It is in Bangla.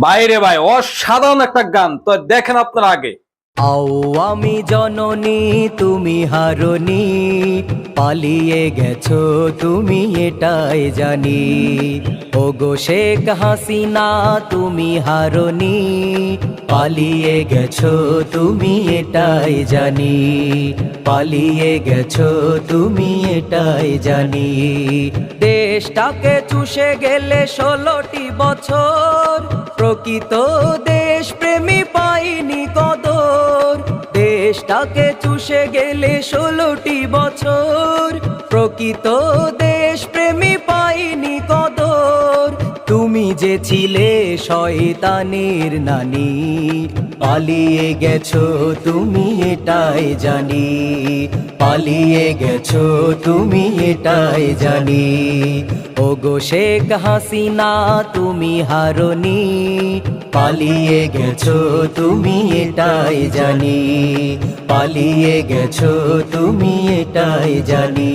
বাইরে ভাই, অসাধারণ একটা গান। তো দেখেন আপনার আগে। আও আমি জননী, তুমি হারনি, পালিয়ে গেছো তুমি এটাই জানি। ও গো শেখ হাসিনা, তুমি হারনি, পালিয়ে গেছো তুমি এটাই জানি। পালিয়ে গেছো তুমি এটাই জানি। দেশটাকে চুষে গেলে ষোলোটি বছর প্রকৃত দেশ প্রেমী পাইনি কদর। দেশটাকে চুষে গেলে ষোলোটি বছর। প্রকৃত দেশ প্রেমী যে ছিলে শয়তানের নানি। পালিয়ে গেছো তুমি এটাই জানি। পালিয়ে গেছো তুমি এটাই জানি। ও গো শেখ হাসিনা, তুমি হারনি। পালিয়ে গেছো তুমি এটাই জানি। পালিয়ে গেছো তুমি এটাই জানি।